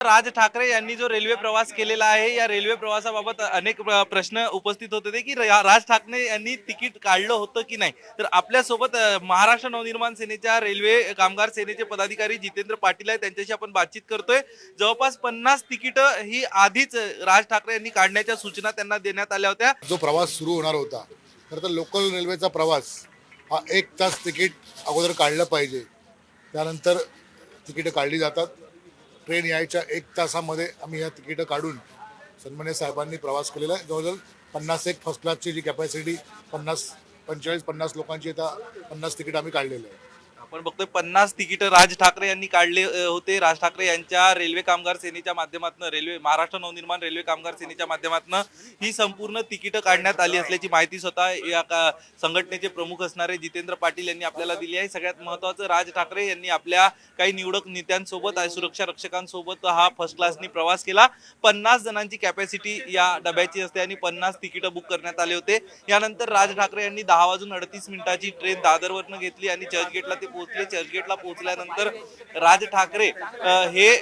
राज ठाकरे यांनी जो रेल्वे प्रवास केलेला आहे या रेल्वे प्रवासाबाबत अनेक प्रश्न उपस्थित होते ते की राज ठाकरे यांनी तिकीट काढलं होतं की नाही? तर आपल्यासोबत सोबत महाराष्ट्र नवनिर्माण सेनेच्या रेल्वे कामगार सेनेचे पदाधिकारी जितेंद्र पाटील आहे त्यांच्याशी आपण बातचीत करतोय. जवळपास पन्नास तिकीटं ही आधीच राज ठाकरे यांनी काढण्याच्या सूचना त्यांना देण्यात आल्या होत्या. जो प्रवास सुरू होणार होता तर लोकल रेल्वेचा प्रवास हा एक तास तिकीट अगोदर काढलं पाहिजे. त्यानंतर तिकीटं काढली जातात. ट्रेन यायच्या एक तासामध्ये आम्ही ह्या तिकीटं काढून सन्मान्य साहेबांनी प्रवास केलेला आहे. जवळजवळ पन्नास एक फर्स्ट क्लासची जी कॅपॅसिटी पन्नास पंचेचाळीस पन्नास लोकांची आता पन्नास तिकीट आम्ही काढलेले आहे आपण बघतोय पन्नास तिकीट राज ठाकरे यांनी काढले अ, होते. राज ठाकरे यांच्या रेल्वे कामगार सेनेच्या माध्यमातून रेल्वे महाराष्ट्र नवनिर्माण रेल्वे कामगार सेनेच्या माध्यमातून ही संपूर्ण तिकीटं काढण्यात आली असल्याची माहिती स्वतः या का- संघटनेचे प्रमुख असणारे जितेंद्र पाटील यांनी आपल्याला दिली आहे. सगळ्यात महत्वाचं राज ठाकरे यांनी आपल्या काही निवडक नेत्यांसोबत आणि सुरक्षा रक्षकांसोबत हा फर्स्ट क्लासनी प्रवास केला. पन्नास जणांची कॅपॅसिटी या डब्याची असते आणि पन्नास तिकीटं बुक करण्यात आले होते. यानंतर राज ठाकरे यांनी दहा वाजून अडतीस मिनिटाची ट्रेन दादरवरनं घेतली आणि चर्चगेटला ते पोहोचले. पोहोचले चर्चगेटला पोहोचल्यानंतर राज ठाकरे हे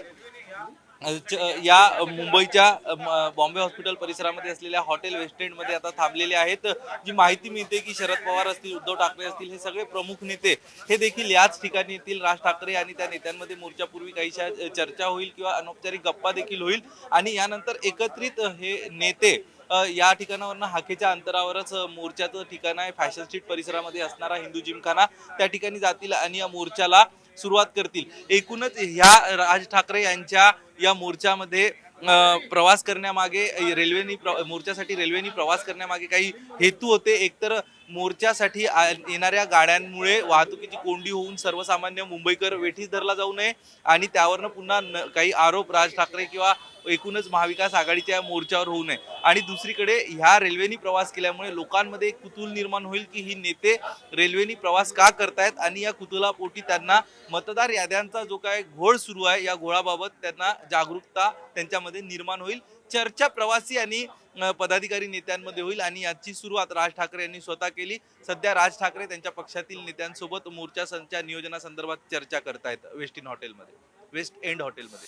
च- या मुंबईच्या बॉम्बे हॉस्पिटल परिसरामध्ये असलेल्या हॉटेल वेस्टमध्ये आता थांबलेले आहेत. जी माहिती मिळते की शरद पवार असतील उद्धव ठाकरे असतील हे सगळे प्रमुख नेते हे देखील याच ठिकाणी येतील. राज ठाकरे आणि त्या नेत्यांमध्ये मोर्चापूर्वी काहीशा चर्चा होईल किंवा अनौपचारिक गप्पा देखील होईल. आणि यानंतर एकत्रित हे नेते या ठिकाणावरनं हाकेच्या अंतरावरच मोर्चाचं ठिकाण आहे. फॅशन स्ट्रीट परिसरामध्ये असणारा हिंदू जिमखाना त्या ठिकाणी जातील आणि या मोर्चाला सुरुवात करतील. एकूणच ह्या राज ठाकरे यांच्या या मोर्चामध्ये प्रवास करण्यामागे रेल्वेनी प्र- मोर्चासाठी रेल्वेनी प्रवास करण्यामागे काही हेतू होते. एकतर मोर्चासाठी येणाऱ्या गाड्यांमुळे वाहतुकीची कोंडी होऊन सर्वसामान्य मुंबईकर वेठीस धरला जाऊ नये आणि त्यावरनं पुन्हा न- काही आरोप राज ठाकरे किंवा एकूणच महाविकास आघाडीच्या या मोर्चावर होऊ नये. आणि दुसरीकडे ह्या रेल्वेनी प्रवास केल्यामुळे लोकांमध्ये एक कुतूल निर्माण होईल की ही नेते रेल्वेनी प्रवास का करतायत आणि या कुतूलापोटी त्यांना मतदार याद्यांचा जो काय घोळ सुरू आहे या घोळाबाबत त्यांना जागरूकता त्यांच्यामध्ये निर्माण होईल. चर्चा प्रवासी आणि पदाधिकारी नेत्यांमध्ये होईल आणि याची सुरुवात राज ठाकरे यांनी स्वतः केली. सध्या राज ठाकरे त्यांच्या पक्षातील नेत्यांसोबत मोर्चा संचा नियोजनासंदर्भात चर्चा करतायत वेस्ट इन हॉटेलमध्ये वेस्ट एंड हॉटेलमध्ये